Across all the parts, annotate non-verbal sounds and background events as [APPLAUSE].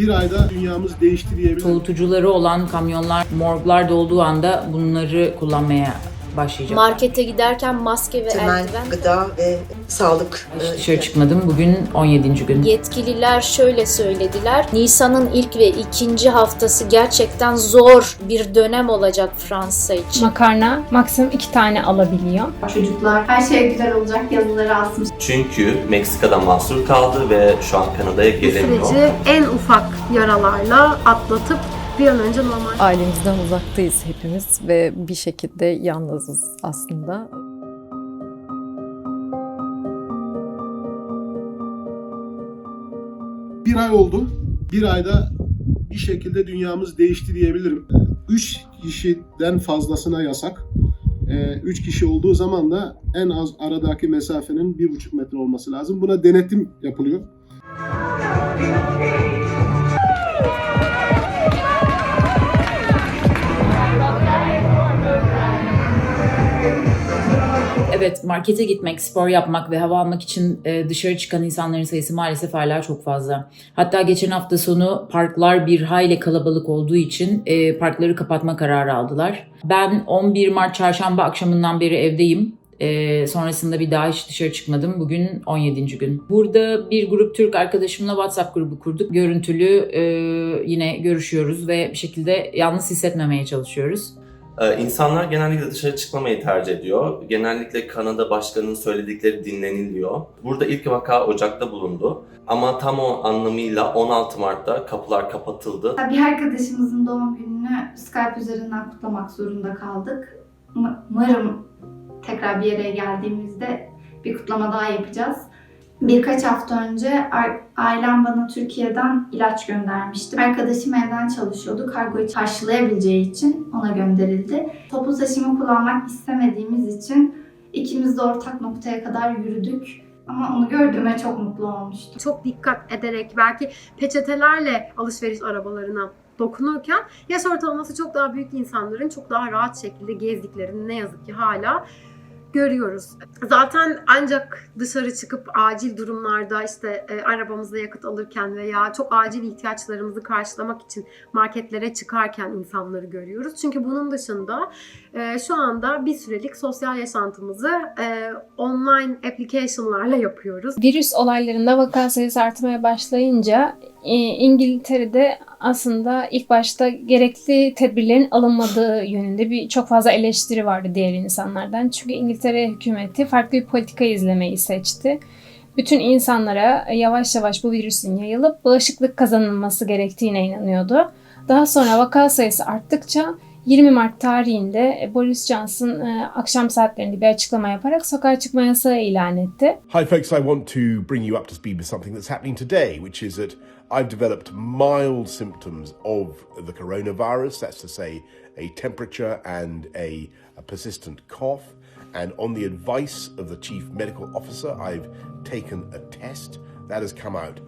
Bir ayda dünyamız değişti diyebilirim. Soğutucuları olan kamyonlar morglarda olduğu anda bunları kullanmaya başlayacaklar. Markete giderken maske ve temel eldiven. gıda ve sağlık Hiç e, dışarı çıkmadım. Bugün 17. gün. Yetkililer şöyle söylediler. Nisan'ın ilk ve ikinci haftası gerçekten zor bir dönem olacak Fransa için. Makarna maksimum iki tane alabiliyor. Çocuklar her şey güzel olacak yazıları asmış. Çünkü Meksika'dan mahsur kaldı ve şu an Kanada'ya gelemiyor. süreci en ufak yaralarla atlatıp bir an önce normal Ailemizden uzaktayız hepimiz ve bir şekilde yalnızız aslında. Bir ay oldu. Bir ayda bir şekilde dünyamız değişti diyebilirim. Üç kişiden fazlasına yasak. Ee, Üç kişi olduğu zaman da en az aradaki mesafenin bir buçuk metre olması lazım. Buna denetim yapılıyor. Evet, markete gitmek, spor yapmak ve hava almak için e, dışarı çıkan insanların sayısı maalesef hala çok fazla. Hatta geçen hafta sonu parklar bir hayli kalabalık olduğu için e, parkları kapatma kararı aldılar. Ben 11 Mart çarşamba akşamından beri evdeyim. E, sonrasında bir daha hiç dışarı çıkmadım. Bugün 17. gün. Burada bir grup Türk arkadaşımla WhatsApp grubu kurduk. Görüntülü e, yine görüşüyoruz ve bir şekilde yalnız hissetmemeye çalışıyoruz. Ee, insanlar genellikle dışarı çıkmamayı tercih ediyor. Genellikle Kanada Başkanı'nın söyledikleri dinleniliyor. Burada ilk vaka Ocak'ta bulundu. Ama tam o anlamıyla 16 Mart'ta kapılar kapatıldı. Bir arkadaşımızın doğum gününü Skype üzerinden kutlamak zorunda kaldık. Umarım tekrar bir yere geldiğimizde bir kutlama daha yapacağız. Birkaç hafta önce ailem bana Türkiye'den ilaç göndermişti. Arkadaşım evden çalışıyordu. Kargoyu karşılayabileceği için ona gönderildi. Toplu taşıma kullanmak istemediğimiz için ikimiz de ortak noktaya kadar yürüdük. Ama onu gördüğüme çok mutlu olmuştum. çok dikkat ederek belki peçetelerle alışveriş arabalarına dokunurken yaş ortalaması çok daha büyük insanların çok daha rahat şekilde gezdiklerini ne yazık ki hala görüyoruz. Zaten ancak dışarı çıkıp acil durumlarda işte e, arabamızda yakıt alırken veya çok acil ihtiyaçlarımızı karşılamak için marketlere çıkarken insanları görüyoruz. Çünkü bunun dışında e, şu anda bir sürelik sosyal yaşantımızı e, online application'larla yapıyoruz. Virüs olaylarında vaka sayısı artmaya başlayınca İngiltere'de aslında ilk başta gerekli tedbirlerin alınmadığı yönünde bir çok fazla eleştiri vardı diğer insanlardan. Çünkü İngiltere hükümeti farklı bir politika izlemeyi seçti. Bütün insanlara yavaş yavaş bu virüsün yayılıp bağışıklık kazanılması gerektiğine inanıyordu. Daha sonra vaka sayısı arttıkça 20 Mart tarihinde Boris Johnson e, akşam saatlerinde bir açıklama yaparak sokağa çıkma yasağı ilan etti. Hi, folks. I want to bring you up to speed with something that's happening today, which is that I've developed mild symptoms of the coronavirus. That's to say, a temperature and a, a persistent cough. And on the advice of the chief medical officer, I've taken a test that has come out.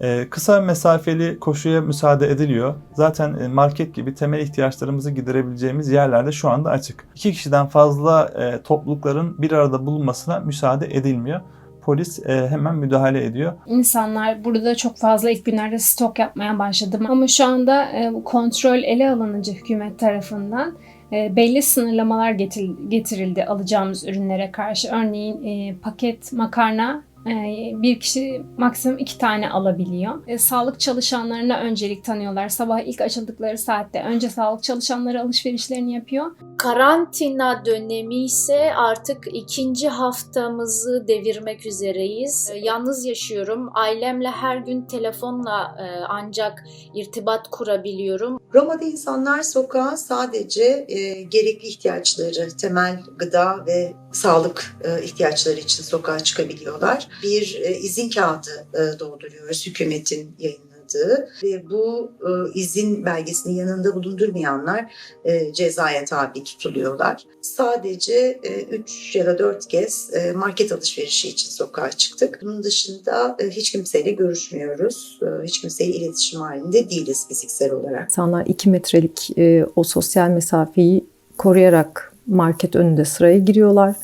Ee, kısa mesafeli koşuya müsaade ediliyor. Zaten e, market gibi temel ihtiyaçlarımızı giderebileceğimiz yerlerde şu anda açık. İki kişiden fazla e, toplulukların bir arada bulunmasına müsaade edilmiyor. Polis e, hemen müdahale ediyor. İnsanlar burada çok fazla ilk günlerde stok yapmaya başladı. Ama şu anda e, bu kontrol ele alınınca hükümet tarafından e, belli sınırlamalar getir- getirildi alacağımız ürünlere karşı. Örneğin e, paket makarna bir kişi maksimum iki tane alabiliyor. E, sağlık çalışanlarına öncelik tanıyorlar. Sabah ilk açıldıkları saatte önce sağlık çalışanları alışverişlerini yapıyor. Karantina dönemi ise artık ikinci haftamızı devirmek üzereyiz. Ee, Yalnız yaşıyorum. Ailemle her gün telefonla e, ancak irtibat kurabiliyorum. Roma'da insanlar sokağa sadece e, gerekli ihtiyaçları, temel gıda ve sağlık e, ihtiyaçları için sokağa çıkabiliyorlar. Bir e, izin kağıdı e, dolduruyoruz hükümetin yayınladığı ve bu e, izin belgesini yanında bulundurmayanlar cezaya tabi tutuluyorlar. Sadece 3 ya da 4 kez market alışverişi için sokağa çıktık. Bunun dışında hiç kimseyle görüşmüyoruz. Hiç kimseyle iletişim halinde değiliz fiziksel olarak. İnsanlar 2 metrelik o sosyal mesafeyi koruyarak market önünde sıraya giriyorlar.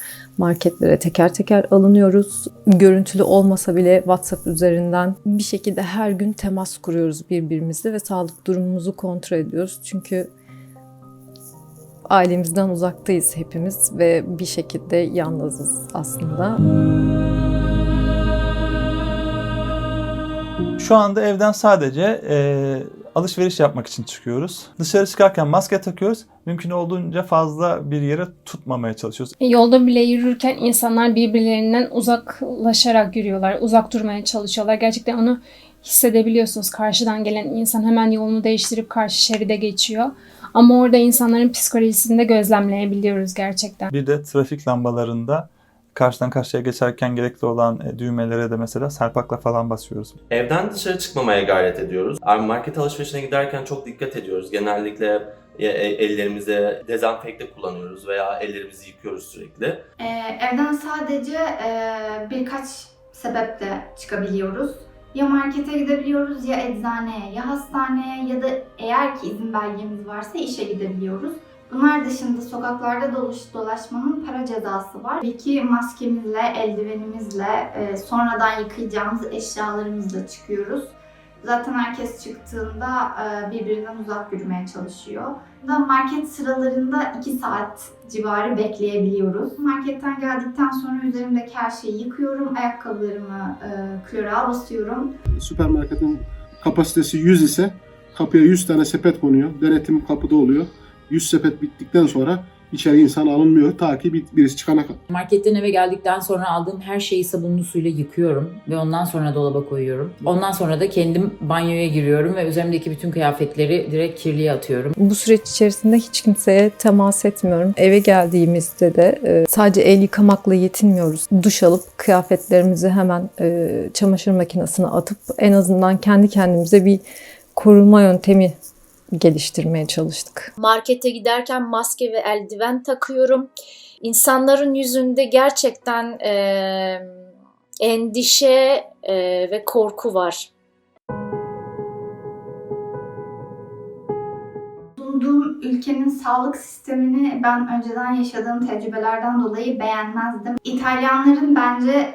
Marketlere teker teker alınıyoruz. Görüntülü olmasa bile WhatsApp üzerinden bir şekilde her gün temas kuruyoruz birbirimizle ve sağlık durumumuzu kontrol ediyoruz. Çünkü ailemizden uzaktayız hepimiz ve bir şekilde yalnızız aslında. Şu anda evden sadece e, alışveriş yapmak için çıkıyoruz. Dışarı çıkarken maske takıyoruz. Mümkün olduğunca fazla bir yere tutmamaya çalışıyoruz. E, Yolda bile yürürken insanlar birbirlerinden uzaklaşarak yürüyorlar, uzak durmaya çalışıyorlar. Gerçekten onu hissedebiliyorsunuz. Karşıdan gelen insan hemen yolunu değiştirip karşı şeride geçiyor. Ama orada insanların psikolojisini de gözlemleyebiliyoruz gerçekten. Bir de trafik lambalarında karşıdan karşıya geçerken gerekli olan e, düğmelere de mesela serpakla falan basıyoruz. Evden dışarı çıkmamaya gayret ediyoruz. Abi market alışverişine giderken çok dikkat ediyoruz. Genellikle e, e, ellerimize dezenfekte kullanıyoruz veya ellerimizi yıkıyoruz sürekli. Ee, evden sadece e, birkaç sebeple çıkabiliyoruz. Ya markete gidebiliyoruz, ya eczaneye, ya hastaneye ya da eğer ki izin belgemiz varsa işe gidebiliyoruz. Bunlar dışında sokaklarda dolaş, dolaşmanın para cezası var. Tabii ki maskemizle, eldivenimizle, e, sonradan yıkayacağımız eşyalarımızla çıkıyoruz. Zaten herkes çıktığında e, birbirinden uzak yürümeye çalışıyor. Da market sıralarında 2 saat civarı bekleyebiliyoruz. Marketten geldikten sonra üzerimdeki her şeyi yıkıyorum. Ayakkabılarımı e, klora basıyorum. Süpermarketin kapasitesi 100 ise kapıya 100 tane sepet konuyor. Denetim kapıda oluyor. 100 sepet bittikten sonra içeri insan alınmıyor ta ki bir- birisi çıkana kadar. Marketten eve geldikten sonra aldığım her şeyi sabunlu suyla yıkıyorum ve ondan sonra dolaba koyuyorum. Ondan sonra da kendim banyoya giriyorum ve üzerimdeki bütün kıyafetleri direkt kirliye atıyorum. Bu süreç içerisinde hiç kimseye temas etmiyorum. Eve geldiğimizde de e, sadece el yıkamakla yetinmiyoruz. Duş alıp kıyafetlerimizi hemen e, çamaşır makinesine atıp en azından kendi kendimize bir korunma yöntemi geliştirmeye çalıştık. Markete giderken maske ve eldiven takıyorum. İnsanların yüzünde gerçekten eee, endişe eee, ve korku var. Bulunduğum ülkenin sağlık sistemini ben önceden yaşadığım tecrübelerden dolayı beğenmezdim. İtalyanların bence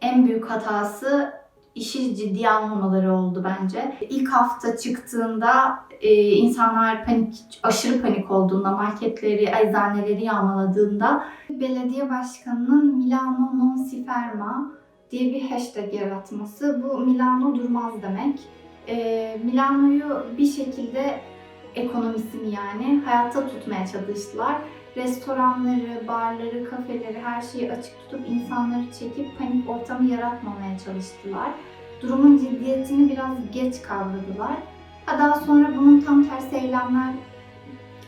en büyük hatası işi ciddiye almamaları oldu bence. İlk hafta çıktığında e, insanlar panik, aşırı panik olduğunda, marketleri, eczaneleri yağmaladığında belediye başkanının Milano non si ferma diye bir hashtag yaratması. Bu Milano durmaz demek. E, Milano'yu bir şekilde ekonomisini yani hayatta tutmaya çalıştılar. Restoranları, barları, kafeleri her şeyi açık tutup insanları çekip panik ortamı yaratmamaya çalıştılar. Durumun ciddiyetini biraz geç kavradılar. Ha, Daha sonra bunun tam tersi eylemler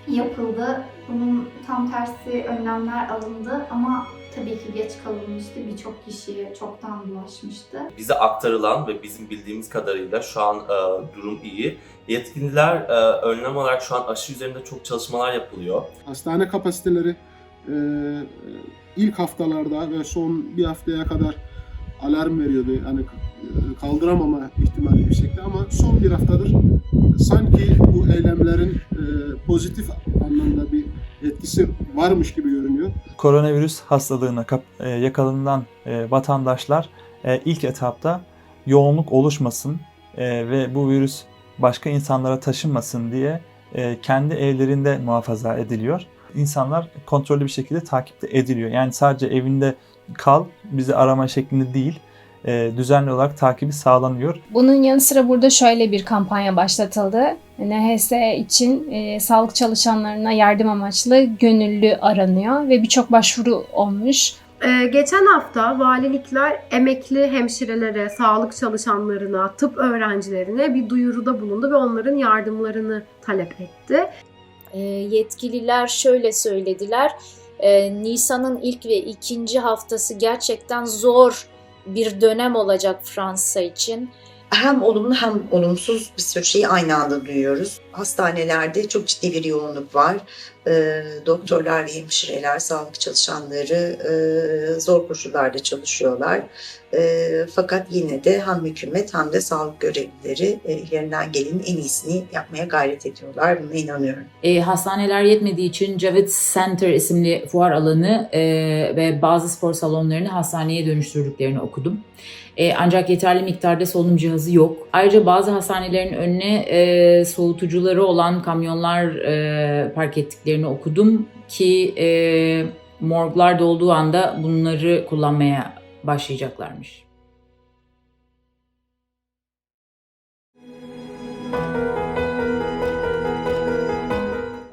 yapıldı. Bunun tam tersi önlemler alındı ama tabii ki geç kalınmıştı. Birçok kişiye çoktan bulaşmıştı. Bize aktarılan ve bizim bildiğimiz kadarıyla şu an e, durum iyi. Yetkililer e, önlem olarak şu an aşı üzerinde çok çalışmalar yapılıyor. Hastane kapasiteleri e, ilk haftalarda ve son bir haftaya kadar alarm veriyordu. Yani e, kaldıramama ihtimali yüksekti ama son bir haftadır sanki bu eylemlerin e, pozitif anlamda bir etkisi varmış gibi görünüyor. Koronavirüs hastalığına e, yakalanan e, vatandaşlar e, ilk etapta yoğunluk oluşmasın ve bu virüs başka insanlara taşınmasın diye kendi evlerinde muhafaza ediliyor. İnsanlar kontrollü bir şekilde takipte ediliyor. Yani sadece evinde kal, bizi arama şeklinde değil, düzenli olarak takibi sağlanıyor. Bunun yanı sıra burada şöyle bir kampanya başlatıldı. NHS için e, sağlık çalışanlarına yardım amaçlı gönüllü aranıyor ve birçok başvuru olmuş. Ee, geçen hafta valilikler emekli hemşirelere, sağlık çalışanlarına, tıp öğrencilerine bir duyuruda bulundu ve onların yardımlarını talep etti. E, yetkililer şöyle söylediler. E, Nisan'ın ilk ve ikinci haftası gerçekten zor bir dönem olacak Fransa için. Hem olumlu hem olumsuz bir sürü şeyi aynı anda duyuyoruz. Hastanelerde çok ciddi bir yoğunluk var. Ee, doktorlar ve hemşireler, sağlık çalışanları e, zor koşullarda çalışıyorlar. E, fakat yine de hem hükümet hem de sağlık görevlileri e, ellerinden gelenin en iyisini yapmaya gayret ediyorlar. Buna inanıyorum. E, hastaneler yetmediği için Javits Center isimli fuar alanı e, ve bazı spor salonlarını hastaneye dönüştürdüklerini okudum. E, ancak yeterli miktarda solunum cihazı yok. Ayrıca bazı hastanelerin önüne e, soğutucuları olan kamyonlar e, park ettiklerini okudum ki e, morglar dolduğu anda bunları kullanmaya başlayacaklarmış.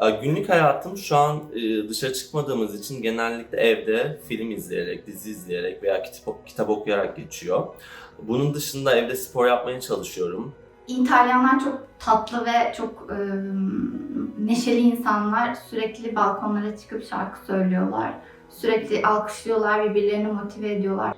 Günlük hayatım şu an e, dışarı çıkmadığımız için genellikle evde film izleyerek, dizi izleyerek veya kitap, kitap okuyarak geçiyor. Bunun dışında evde spor yapmaya çalışıyorum. İtalyanlar çok tatlı ve çok e, neşeli insanlar. Sürekli balkonlara çıkıp şarkı söylüyorlar. Sürekli alkışlıyorlar, birbirlerini motive ediyorlar.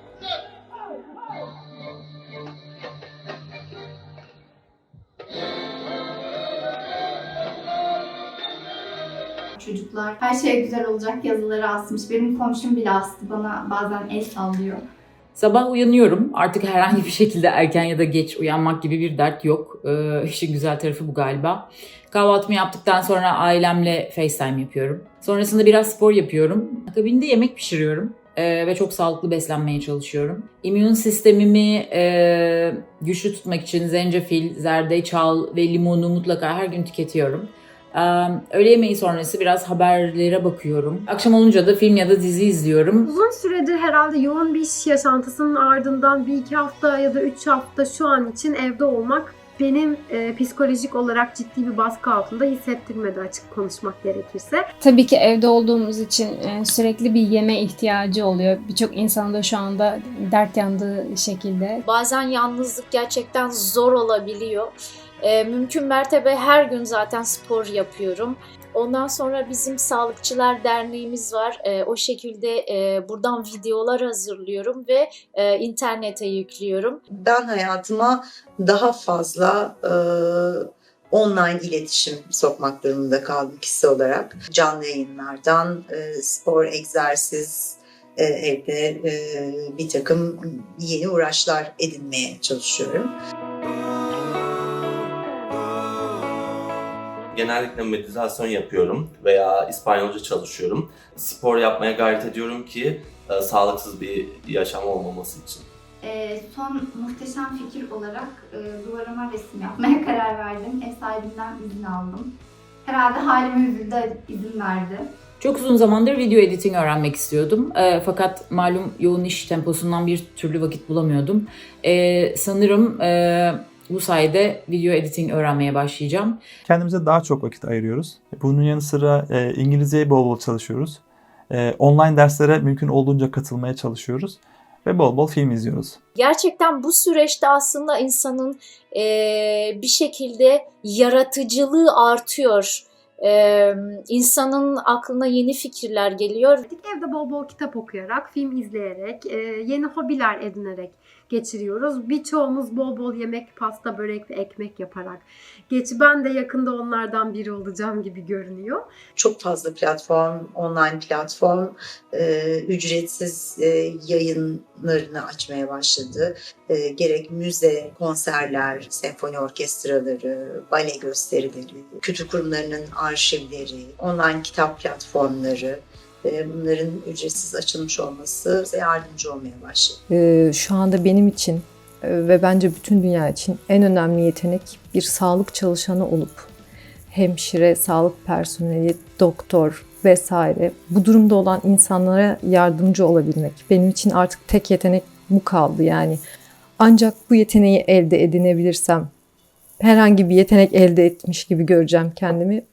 Çocuklar her şey güzel olacak yazıları asmış. Benim komşum bile astı bana bazen el sallıyor. Sabah uyanıyorum. Artık herhangi bir şekilde erken ya da geç uyanmak gibi bir dert yok. Ee, işin güzel tarafı bu galiba. Kahvaltımı yaptıktan sonra ailemle FaceTime yapıyorum. Sonrasında biraz spor yapıyorum. Akabinde yemek pişiriyorum. Ee, ve çok sağlıklı beslenmeye çalışıyorum. İmmün sistemimi e, güçlü tutmak için zencefil, zerdeçal ve limonu mutlaka her gün tüketiyorum. Öğle yemeği sonrası biraz haberlere bakıyorum. Akşam olunca da film ya da dizi izliyorum. Uzun süredir herhalde yoğun bir iş yaşantısının ardından bir iki hafta ya da üç hafta şu an için evde olmak benim e, psikolojik olarak ciddi bir baskı altında hissettirmedi açık konuşmak gerekirse. Tabii ki evde olduğumuz için e, sürekli bir yeme ihtiyacı oluyor. Birçok insan da şu anda dert yandığı şekilde. Bazen yalnızlık gerçekten zor olabiliyor. Ee, mümkün mertebe her gün zaten spor yapıyorum. Ondan sonra bizim Sağlıkçılar Derneğimiz var. Ee, o şekilde e, buradan videolar hazırlıyorum ve e, internete yüklüyorum. Ben hayatıma daha fazla e, online iletişim sokmak durumunda kaldım kişisel olarak. Canlı yayınlardan, e, spor, egzersiz, e, evde e, bir takım yeni uğraşlar edinmeye çalışıyorum. Genellikle meditasyon yapıyorum veya İspanyolca çalışıyorum. Spor yapmaya gayret ediyorum ki e, sağlıksız bir yaşam olmaması için. Ee, son muhteşem fikir olarak e, duvarıma resim yapmaya karar verdim. Ev sahibinden izin aldım. Herhalde halime üzüldü, izin verdi. Çok uzun zamandır video editing öğrenmek istiyordum. Ee, fakat malum yoğun iş temposundan bir türlü vakit bulamıyordum. Ee, sanırım e, bu sayede video editing öğrenmeye başlayacağım. Kendimize daha çok vakit ayırıyoruz. Bunun yanı sıra e, İngilizceyi bol bol çalışıyoruz. E, online derslere mümkün olduğunca katılmaya çalışıyoruz. Ve bol bol film izliyoruz. Gerçekten bu süreçte aslında insanın e, bir şekilde yaratıcılığı artıyor. E, insanın aklına yeni fikirler geliyor. Evde bol bol kitap okuyarak, film izleyerek, e, yeni hobiler edinerek geçiriyoruz. Birçoğumuz bol bol yemek, pasta, börek ve ekmek yaparak. Geç ben de yakında onlardan biri olacağım gibi görünüyor. Çok fazla platform, online platform e, ücretsiz e, yayınlarını açmaya başladı. E, gerek müze, konserler, senfoni orkestraları, bale gösterileri, kültür kurumlarının arşivleri, online kitap platformları, bunların ücretsiz açılmış olması bize yardımcı olmaya başladı. Ee, şu anda benim için e, ve bence bütün dünya için en önemli yetenek bir sağlık çalışanı olup hemşire, sağlık personeli, doktor vesaire bu durumda olan insanlara yardımcı olabilmek. Benim için artık tek yetenek bu kaldı yani. Ancak bu yeteneği elde edinebilirsem herhangi bir yetenek elde etmiş gibi göreceğim kendimi.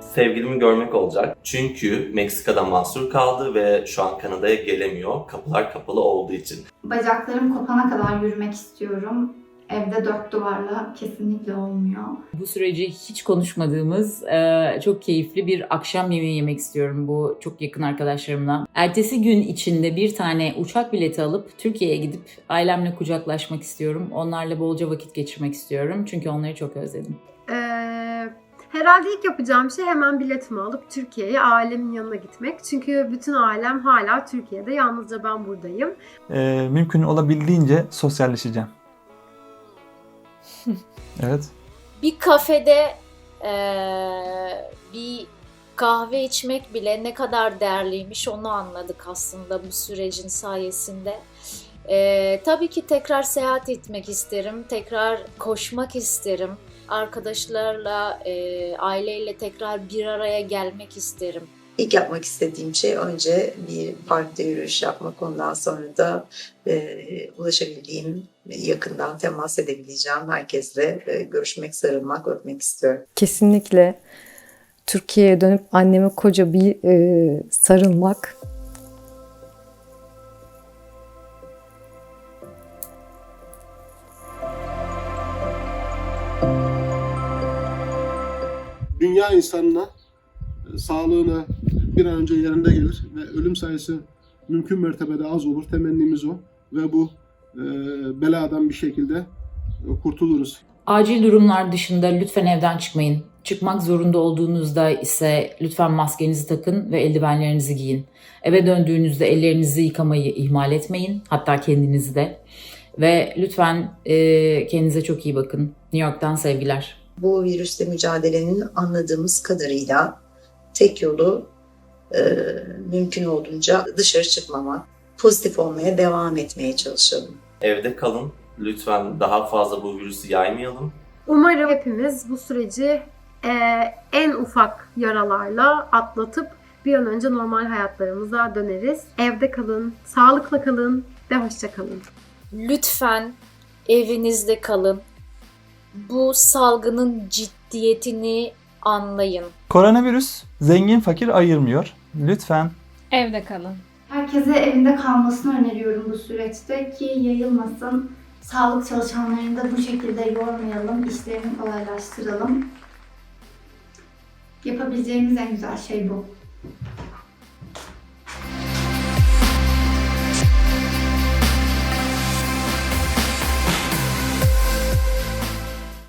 Sevgilimi görmek olacak. Çünkü Meksika'da mahsur kaldı ve şu an Kanada'ya gelemiyor. Kapılar kapalı olduğu için. Bacaklarım kopana kadar yürümek istiyorum. Evde dört duvarla kesinlikle olmuyor. Bu süreci hiç konuşmadığımız e, çok keyifli bir akşam yemeği yemek istiyorum bu çok yakın arkadaşlarımla. Ertesi gün içinde bir tane uçak bileti alıp Türkiye'ye gidip ailemle kucaklaşmak istiyorum. Onlarla bolca vakit geçirmek istiyorum çünkü onları çok özledim. Ee, herhalde ilk yapacağım şey hemen biletimi alıp Türkiye'ye ailemin yanına gitmek. Çünkü bütün ailem hala Türkiye'de. Yalnızca ben buradayım. Ee, mümkün olabildiğince sosyalleşeceğim. [LAUGHS] evet. Bir kafede eee, bir kahve içmek bile ne kadar değerliymiş onu anladık aslında bu sürecin sayesinde. Eee, tabii ki tekrar seyahat etmek isterim, tekrar koşmak isterim. Arkadaşlarla, eee, aileyle tekrar bir araya gelmek isterim. İlk yapmak istediğim şey önce bir parkta yürüyüş yapmak. Ondan sonra da e, ulaşabildiğim, yakından temas edebileceğim herkesle e, görüşmek, sarılmak, öpmek istiyorum. Kesinlikle Türkiye'ye dönüp anneme koca bir e, sarılmak. Dünya insanına e, sağlığına bir an önce yerinde gelir ve ölüm sayısı mümkün mertebede az olur. Temennimiz o ve bu e, beladan bir şekilde e, kurtuluruz. Acil durumlar dışında lütfen evden çıkmayın. Çıkmak zorunda olduğunuzda ise lütfen maskenizi takın ve eldivenlerinizi giyin. Eve döndüğünüzde ellerinizi yıkamayı ihmal etmeyin. Hatta kendinizi de. Ve lütfen e, kendinize çok iyi bakın. New York'tan sevgiler. Bu virüsle mücadelenin anladığımız kadarıyla tek yolu e, mümkün olduğunca dışarı çıkmamak, pozitif olmaya devam etmeye çalışalım. Evde kalın. Lütfen daha fazla bu virüsü yaymayalım. Umarım hepimiz bu süreci e, en ufak yaralarla atlatıp bir an önce normal hayatlarımıza döneriz. Evde kalın, sağlıkla kalın ve hoşça kalın. Lütfen evinizde kalın. Bu salgının ciddiyetini anlayın. Koronavirüs zengin fakir ayırmıyor. Lütfen Evde kalın. Herkese evinde kalmasını öneriyorum bu süreçte ki yayılmasın. Sağlık çalışanlarını da bu şekilde yormayalım, işlerini kolaylaştıralım. Yapabileceğimiz en güzel şey bu.